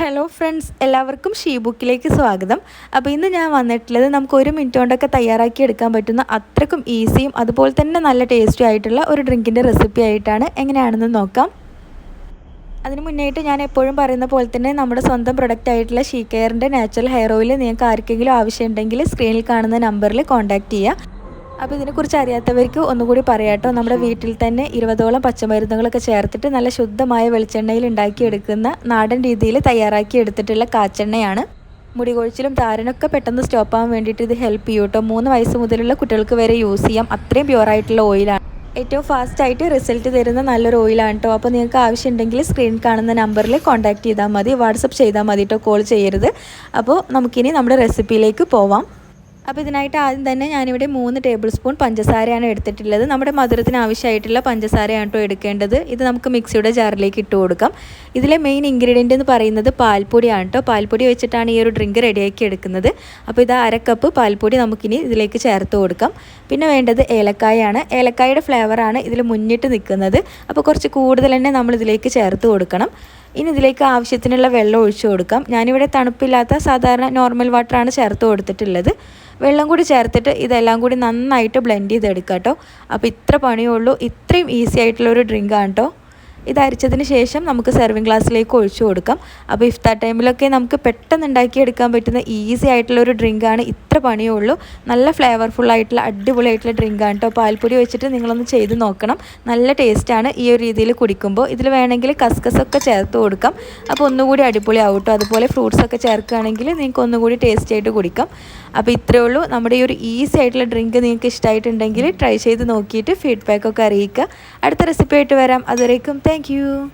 Hello friends എല്ലാവർക്കും she ബുക്കിലേക്ക് സ്വാഗതം. അപ്പോൾ ഇന്ന് ഞാൻ വന്നിട്ടുള്ളത് നമുക്ക് ഒരു മിനിറ്റ് കൊണ്ടൊക്കെ തയ്യാറാക്കി എടുക്കാൻ പറ്റുന്ന അത്രക്കും ഈസിയും അതുപോലെ തന്നെ നല്ല ടേസ്റ്റും ആയിട്ടുള്ള ഒരു ഡ്രിങ്കിന്റെ റെസിപ്പി ആയിട്ടാണ് എങ്ങനെയാണെന്ന് നോക്കാം. അതിന് മുന്നേയായിട്ട് ഞാൻ എപ്പോഴും പറയുന്ന പോലെ തന്നെ നമ്മുടെ സ്വന്തം പ്രൊഡക്റ്റ് ആയിട്ടുള്ള ഷീ കെയറിന്റെ നാച്ചുറൽ ഹെയർ ഓയിൽ നിങ്ങൾക്ക് ആർക്കെങ്കിലും ആവശ്യമുണ്ടെങ്കിൽ സ്ക്രീനിൽ കാണുന്ന നമ്പറിൽ കോൺടാക്റ്റ് ചെയ്യുക. അപ്പോൾ ഇതിനെക്കുറിച്ച് അറിയാത്തവർക്ക് ഒന്നുകൂടി പറയാട്ടോ. നമ്മുടെ വീട്ടിൽ തന്നെ ഇരുപതോളം പച്ചമരുന്നുകളൊക്കെ ചേർത്തിട്ട് നല്ല ശുദ്ധമായ വെളിച്ചെണ്ണയിൽ ഉണ്ടാക്കിയെടുക്കുന്ന നാടൻ രീതിയിൽ തയ്യാറാക്കി എടുത്തിട്ടുള്ള കാച്ചെണ്ണയാണ്. മുടി കൊഴിച്ചിലും താരനൊക്കെ പെട്ടെന്ന് സ്റ്റോപ്പ് ആവാൻ വേണ്ടിയിട്ട് ഇത് ഹെൽപ്പ് ചെയ്യും കേട്ടോ മൂന്ന് വയസ്സ് മുതലുള്ള കുട്ടികൾക്ക് വരെ യൂസ് ചെയ്യാം. അത്രയും പ്യുവറായിട്ടുള്ള ഓയിലാണ് ഏറ്റവും ഫാസ്റ്റ് ആയിട്ട് റിസൾട്ട് തരുന്ന നല്ലൊരു ഓയിലാണ് കേട്ടോ അപ്പോൾ നിങ്ങൾക്ക് ആവശ്യമുണ്ടെങ്കിൽ സ്ക്രീൻ കാണുന്ന നമ്പറിൽ കോൺടാക്ട് ചെയ്താൽ മതി. വാട്സപ്പ് ചെയ്താൽ മതി കേട്ടോ കോൾ ചെയ്യരുത്. അപ്പോൾ നമുക്കിനി നമ്മുടെ റെസിപ്പിയിലേക്ക് പോവാം. അപ്പോൾ ഇതിനായിട്ട് ആദ്യം തന്നെ ഞാനിവിടെ മൂന്ന് ടേബിൾ സ്പൂൺ പഞ്ചസാരയാണ് എടുത്തിട്ടുള്ളത്. നമ്മുടെ മധുരത്തിന് ആവശ്യമായിട്ടുള്ള പഞ്ചസാരയാണ് കേട്ടോ എടുക്കേണ്ടത്. ഇത് നമുക്ക് മിക്സിയുടെ ജാറിലേക്ക് ഇട്ട് കൊടുക്കാം. ഇതിലെ മെയിൻ ഇൻഗ്രീഡിയന്റ് എന്ന് പറയുന്നത് പാൽപ്പൊടിയാണ് കേട്ടോ. പാൽപ്പൊടി വെച്ചിട്ടാണ് ഈ ഒരു ഡ്രിങ്ക് റെഡിയാക്കി എടുക്കുന്നത്. അപ്പോൾ ഇത് അര കപ്പ് പാൽപ്പൊടി നമുക്കിനി ഇതിലേക്ക് ചേർത്ത് കൊടുക്കാം. പിന്നെ വേണ്ടത് ഏലക്കായാണ്. ഏലക്കായുടെ ഫ്ലേവറാണ് ഇതിൽ മുന്നിട്ട് നിൽക്കുന്നത്. അപ്പോൾ കുറച്ച് കൂടുതൽ തന്നെ നമ്മൾ ഇതിലേക്ക് ചേർത്ത് കൊടുക്കണം. ഇനി ഇതിലേക്ക് ആവശ്യത്തിനുള്ള വെള്ളം ഒഴിച്ചു കൊടുക്കാം. ഞാനിവിടെ തണുപ്പില്ലാത്ത സാധാരണ നോർമൽ വാട്ടറാണ് ചേർത്ത് കൊടുത്തിട്ടുള്ളത്. വെള്ളം കൂടി ചേർത്തിട്ട് ഇതെല്ലാം കൂടി നന്നായിട്ട് ബ്ലെൻഡ് ചെയ്തെടുക്കാം കേട്ടോ അപ്പോൾ ഇത്ര പണിയുള്ളൂ ഇത്രയും ഈസി ആയിട്ടുള്ള ഒരു ഡ്രിങ്കാണ് കേട്ടോ ഇത് അരിച്ചതിന് ശേഷം നമുക്ക് സെർവിങ് ഗ്ലാസ്സിലേക്ക് ഒഴിച്ചു കൊടുക്കാം. അപ്പോൾ ഇഫ്താർ ടൈമിലൊക്കെ നമുക്ക് പെട്ടെന്ന് ഉണ്ടാക്കിയെടുക്കാൻ പറ്റുന്ന ഈസി ആയിട്ടുള്ള ഒരു ഡ്രിങ്കാണ് ഇത്ര പണിയേ ഉള്ളൂ. നല്ല ഫ്ലേവർഫുൾ ആയിട്ടുള്ള അടിപൊളി ആയിട്ടുള്ള ഡ്രിങ്കാണ് കേട്ടോ പാൽപ്പൊടി വെച്ചിട്ട് നിങ്ങളൊന്ന് ചെയ്ത് നോക്കണം. നല്ല ടേസ്റ്റാണ് ഈ ഒരു രീതിയിൽ കുടിക്കുമ്പോൾ ഇതിൽ വേണമെങ്കിൽ കസ്കസൊക്കെ ചേർത്ത് കൊടുക്കാം. അപ്പോൾ ഒന്നുകൂടി അടിപൊളിയാവും കേട്ടോ അതുപോലെ ഫ്രൂട്ട്സൊക്കെ ചേർക്കുകയാണെങ്കിൽ നിങ്ങൾക്ക് ഒന്നുകൂടി ടേസ്റ്റി ആയിട്ട് കുടിക്കാം. അപ്പോൾ ഇത്രയേ ഉള്ളൂ. നമ്മുടെ ഈ ഒരു ഈസി ആയിട്ടുള്ള ഡ്രിങ്ക് നിങ്ങൾക്ക് ഇഷ്ടമായിട്ടുണ്ടെങ്കിൽ ട്രൈ ചെയ്ത് നോക്കിയിട്ട് ഫീഡ്ബാക്കൊക്കെ അറിയിക്കുക. അടുത്ത റെസിപ്പി ആയിട്ട് വരാം. അതുവരേക്കും Thank you.